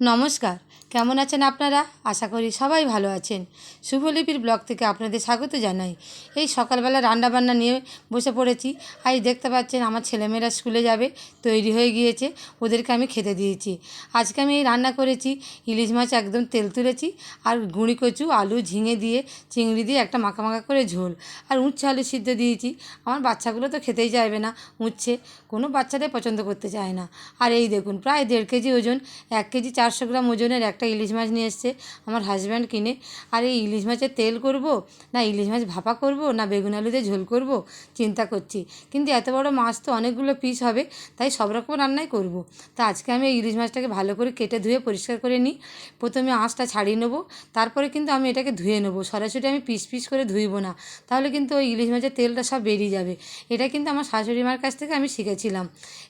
নমস্কার। কেমন আছেন আপনারা? আশা করি সবাই ভালো আছেন। শুভলিপির ব্লগ থেকে আপনাদের স্বাগত জানাই। এই সকালবেলা রান্নাবান্না নিয়ে বসে পড়েছি। এই দেখতে পাচ্ছেন আমার ছেলেমেয়েরা স্কুলে যাবে, তৈরি হয়ে গিয়েছে। ওদেরকে আমি খেতে দিয়েছি। আজকে আমি এই রান্না করেছি। ইলিশ মাছ একদম তেল তুলেছি আর গুঁড়ি কচু, আলু ঝিঙে দিয়ে, চিংড়ি দিয়ে একটা মাখা মাখা করে ঝোল। আর উচ্ছে আলু সিদ্ধ দিয়েছি। আমার বাচ্চাগুলো তো খেতেই চাইবে না। উচ্ছে কোনো বাচ্চাদের পছন্দ করতে চায় না। আর এই দেখুন, প্রায় দেড় কেজি ওজন, এক কেজি চারশো গ্রাম ওজনের একটা ইলিশ মাছ নিয়ে এসছে, আমার হাজব্যান্ড কিনে। আর এই ইলিশ মাছের তেল করব? না, ইলিশ মাছ ভাপা করব? না, বেগুন আলু দিয়ে ঝোল করব? চিন্তা করছি। কিন্তু এত বড় মাছ তো অনেকগুলো পিস হবে, তাই সব রকম রান্নাই করব। তা আজকে আমি এই ইলিশ মাছটাকে ভালো করে কেটে ধুয়ে পরিষ্কার করে নিই। প্রথমে আঁশটা ছাড়িয়ে নেব, তারপরে কিন্তু আমি এটাকে ধুয়ে নেব। সরাসরি আমি পিস পিস করে ধুইব না, তাহলে কিন্তু ওই ইলিশ মাছের তেলটা সব বেরিয়ে যাবে। এটা কিন্তু আমার শাশুড়ি মার কাছ থেকে আমি শিখেছিলাম।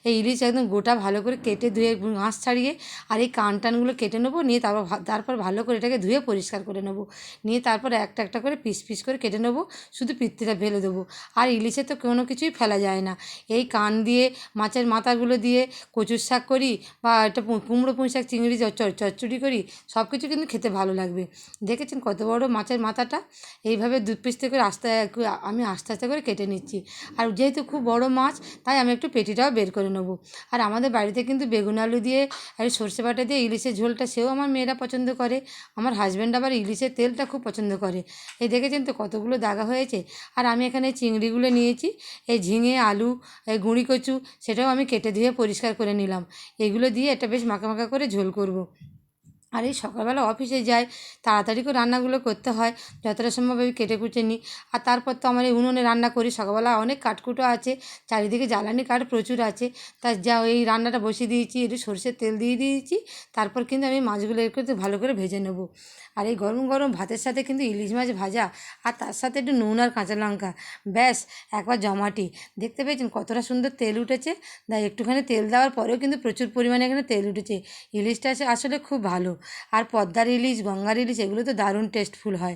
এই ইলিশ একদম গোটা ভালো করে কেটে ধুয়ে আঁশ ছাড়িয়ে, আর এই কান টানগুলো কেটে নেব, নিয়ে তারপর তারপর ভালো করে এটাকে ধুয়ে পরিষ্কার করে নেব। নিয়ে তারপর একটা একটা করে পিস পিস করে কেটে নেব, শুধু পিত্তিটা ফেলে দেবো। আর ইলিশে তো কোনো কিছুই ফেলা যায় না। এই কান দিয়ে, মাছের মাথাগুলো দিয়ে কচুর শাক করি বা একটা কুমড়ো পুঁই শাক, চিংড়ি চচ্চড়ি করি, সব কিছু কিন্তু খেতে ভালো লাগবে। দেখেছেন কত বড় মাছের মাথাটা? এইভাবে দু পিস থেকে আস্তে আমি আস্তে আস্তে করে কেটে নিচ্ছি। আর যেহেতু খুব বড় মাছ, তাই আমি একটু পেটিটাও বের করে নেব। আর আমাদের বাড়িতে কিন্তু বেগুন আলু দিয়ে, আর সর্ষে বাটা দিয়ে ইলিশের ঝোলটা সেও আমার মেয়েরা পছন্দ করে। আমার হাজব্যান্ড আবার ইলিশের তেলটা খুব পছন্দ করে। এই দেখেছেন তো কতগুলো দাগা হয়েছে? আর আমি এখানে চিংড়িগুলো নিয়েছি, এই ঝিঙে, আলু, এই গুঁড়ি কচু, সেটাও আমি কেটে ধুয়ে পরিষ্কার করে নিলাম। এগুলো দিয়ে এটা বেশ মাখা মাখা করে ঝোল করব। আর এই সকালবেলা অফিসে যাই, তাড়াতাড়ি করে রান্নাগুলো করতে হয়, যতটা সম্ভব আমি কেটে কুটে নিই। আর তারপর তো আমার এই উনুনে রান্না করি, সকালবেলা অনেক কাঠকুটো আছে, চারিদিকে জ্বালানি কাঠ প্রচুর আছে। তা যা এই রান্নাটা বসিয়ে দিয়েছি, একটু সরষের তেল দিয়ে দিয়েছি, তারপর কিন্তু আমি মাছগুলো একটু ভালো করে ভেজে নেব। আর এই গরম গরম ভাতের সাথে কিন্তু ইলিশ মাছ ভাজা, আর তার সাথে একটু নুন আর কাঁচা লঙ্কা, ব্যাস, একবার জমাটি। দেখতে পেয়েছেন কতটা সুন্দর তেল উঠেছে? না একটুখানি তেল দেওয়ার পরেও কিন্তু প্রচুর পরিমাণে এখানে তেল উঠেছে। ইলিশটা আসে- আসলে খুব ভালো। আর পদ্মার ইলিশ গঙ্গার ইলিশ এগুলো তো দারুণ টেস্টফুল হয়।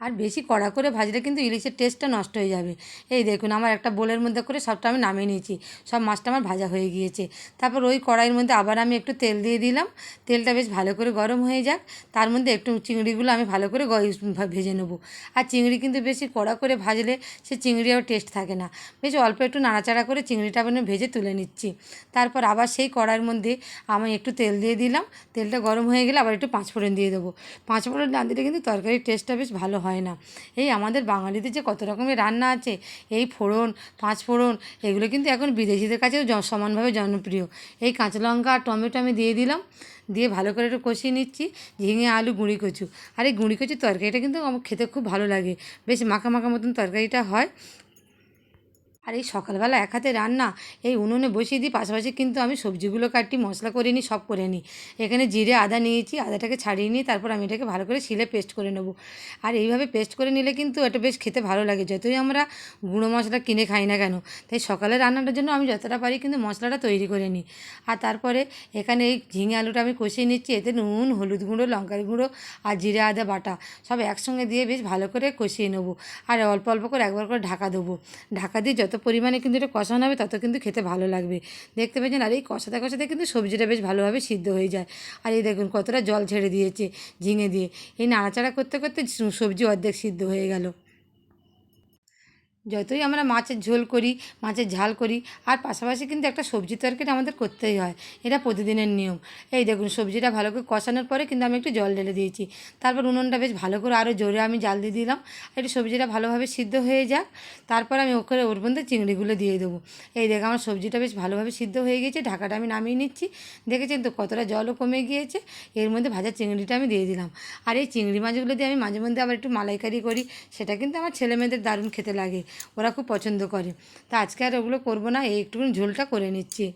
আর বেশি কড়া করে ভাজলে কিন্তু ইলিশের টেস্টটা নষ্ট হয়ে যাবে। এই দেখুন, আমার একটা বোলের মধ্যে করে সবটা আমি নামিয়ে নিয়েছি। সব মাছটা আমার ভাজা হয়ে গিয়েছে। তারপর ওই কড়াইয়ের মধ্যে আবার আমি একটু তেল দিয়ে দিলাম। তেলটা বেশ ভালো করে গরম হয়ে যাক। তার মধ্যে একটু চিংড়িগুলো আমি ভালো করে ভেজে নেব। আর চিংড়ি কিন্তু বেশি কড়া করে ভাজলে সে চিংড়ি আর টেস্ট থাকে না। বেশ অল্প একটু নাড়াচাড়া করে চিংড়িটা মানে ভেজে তুলে নিচ্ছি। তারপর আবার সেই কড়াইয়ের মধ্যে আমি একটু তেল দিয়ে দিলাম। তেলটা গরম হয়ে গেলে আবার একটু পাঁচফোড়ন দিয়ে দেবো। পাঁচফোড়ন না দিলে কিন্তু তরকারির টেস্টটা বেশ ভালো হয় না। এই আমাদের বাঙালিদের যে কত রকমের রান্না আছে, এই ফোড়ন, পাঁচ ফোড়ন, এগুলো কিন্তু এখন বিদেশিদের কাছেও সমানভাবে জনপ্রিয়। এই কাঁচা লঙ্কা আর টমেটো আমি দিয়ে দিলাম, দিয়ে ভালো করে একটু কষিয়ে নিচ্ছি, ঝিঙে, আলু, গুঁড়ি কচু। আর এই গুঁড়ি কচুর তরকারিটা কিন্তু আমার খেতে খুব ভালো লাগে। বেশ মাখা মাখা মতন তরকারিটা হয়। আর এই সকালবেলা এক হাতে রান্না, এই উনুনে বসিয়ে দিই, পাশাপাশি কিন্তু আমি সবজিগুলো কাটি মশলা করে নিই, সব করে নিই। এখানে জিরে আদা নিয়েছি, আদাটাকে ছাড়িয়ে নিই, তারপর আমি এটাকে ভালো করে শিলে পেস্ট করে নেব। আর এইভাবে পেস্ট করে নিলে কিন্তু এটা বেশ খেতে ভালো লাগে, যতই আমরা গুঁড়ো মশলা কিনে খাই না কেন। তাই সকালে রান্নাটার জন্য আমি যতটা পারি কিন্তু মশলাটা তৈরি করে নিই। আর তারপরে এখানে এই ঝিঙে আলুটা আমি কষিয়ে নিচ্ছি, এতে নুন, হলুদ গুঁড়ো, লঙ্কার গুঁড়ো আর জিরে, আদা, বাটা সব একসঙ্গে দিয়ে বেশ ভালো করে কষিয়ে নেব। আর অল্প অল্প করে একবার করে ঢাকা দেবো। ঢাকা দিয়ে যত পরিমাণে কিন্তু এটা কষানো হবে তত কিন্তু খেতে ভালো লাগবে। দেখতে পাচ্ছেন আর এই কষাতে কষাতে কিন্তু সবজিটা বেশ ভালোভাবে সিদ্ধ হয়ে যায়। আর এই দেখুন, কতটা জল ছেড়ে দিয়েছে ঝিঙে দিয়ে। এই নাড়াচাড়া করতে করতে সবজি অর্ধেক সিদ্ধ হয়ে গেল। যতই আমরা মাছের ঝোল করি, মাছের ঝাল করি, আর পাশাপাশি কিন্তু একটা সবজি তরকারি আমাদের করতেই হয়। এটা প্রতিদিনের নিয়ম। এই দেখুন, সবজিটা ভালো করে কষানোর পরে কিন্তু আমি একটু জল ঢেলে দিয়েছি। তারপর উনুনটা বেশ ভালো করে আরও জোরে আমি জাল দিয়ে দিলাম। একটু সবজিটা ভালোভাবে সিদ্ধ হয়ে যাক। তারপর আমি ওখানে ওর মধ্যে চিংড়িগুলো দিয়ে দেবো। এই দেখ, আমার সবজিটা বেশ ভালোভাবে সিদ্ধ হয়ে গিয়েছে। ঢাকাটা আমি নামিয়ে নিচ্ছি। দেখেছেন তো কতটা জলও কমে গিয়েছে। এর মধ্যে ভাজা চিংড়িটা আমি দিয়ে দিলাম। আর এই চিংড়ি মাছগুলো দিয়ে আমি মাঝে মধ্যে আবার একটু মালাইকারি করি। সেটা কিন্তু আমার ছেলে মেয়েদের দারুণ খেতে লাগে। ওরা খুব পছন্দ করে। তা আজকে আর ওগুলো করব না, এই একটুখানি ঝোলটা করে নিচ্ছি।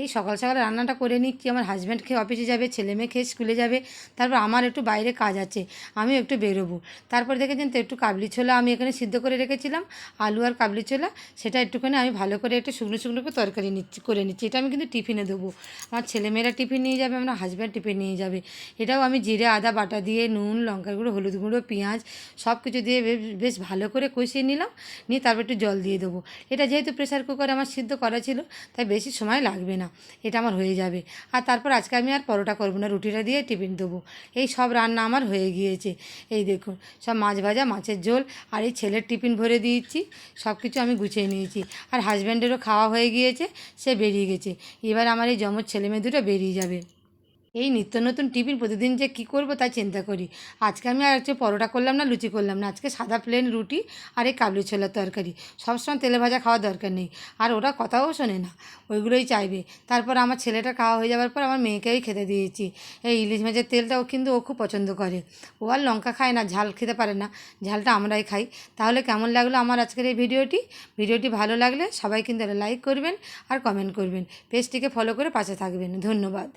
এই সকাল সকাল রান্নাটা করে নিচ্ছি আমার হাজব্যান্ড খেয়ে অফিসে যাবে, ছেলে মেয়ে খেয়ে স্কুলে যাবে, তারপর আমার একটু বাইরে কাজ আছে আমি একটু বেরোবো। তারপর দেখেছেন তো একটু কাবলি ছোলা আমি এখানে সিদ্ধ করে রেখেছিলাম, আলু আর কাবলি ছোলা, সেটা একটুখানি আমি ভালো করে একটু শুকনো শুকনো করে তরকারি নিচ্ছি, করে নিচ্ছি, এটা আমি কিন্তু টিফিনে দেবো। আমার ছেলেমেয়েরা টিফিন নিয়ে যাবে, আমার হাজব্যান্ড টিফিন নিয়ে যাবে। এটাও আমি জিরে, আদা, বাটা দিয়ে, নুন, লঙ্কার গুঁড়ো, হলুদ গুঁড়ো, পেঁয়াজ সব কিছু দিয়ে বেশ ভালো করে কষিয়ে নিলাম, নিয়ে তারপর একটু জল দিয়ে দেবো। এটা যেহেতু প্রেশার কুকার আমার সিদ্ধ করা ছিল, তাই বেশি সময় লাগবে না। এটা আমার হয়ে যাবে। আর তারপর আজকে আমি আর পরোটা করব না, রুটিটা দিয়ে টিফিন দেবো। এই সব রান্না আমার হয়ে গিয়েছে। এই দেখুন, সব মাছ ভাজা, মাছের ঝোল আর এই ছেলের টিফিন ভরে দিয়েছি সব কিছু আমি গুছিয়ে নিয়েছি। আর হাজব্যান্ডেরও খাওয়া হয়ে গিয়েছে, সে বেরিয়ে গেছে। এবার আমার এই জমজ ছেলে মেয়ে দুটো বেরিয়ে যাবে। এই নিত্য নতুন টিফিন প্রতিদিন যে কী করব তাই চিন্তা করি। আজকে আমি আর হচ্ছে পরোটা করলাম না, লুচি করলাম না। আজকে সাদা প্লেন রুটি আর এই কাবলি ছোলার তরকারি। সবসময় তেলে ভাজা খাওয়ার দরকার নেই। আর ওরা কথাও শোনে না, ওইগুলোই চাইবে। তারপর আমার ছেলেটা খাওয়া হয়ে যাওয়ার পর আমার মেয়েকেই খেতে দিয়েছি। এই ইলিশ মাছের তেলটাও কিন্তু ও খুব পছন্দ করে। ও আর লঙ্কা খায় না, ঝাল খেতে পারে না, ঝালটা আমরাই খাই। তাহলে কেমন লাগল আমার আজকের এই ভিডিওটি? ভিডিওটি ভালো লাগলে সবাই কিন্তু লাইক করবেন আর কমেন্ট করবেন। পেজটিকে ফলো করে পাশে থাকবেন। ধন্যবাদ।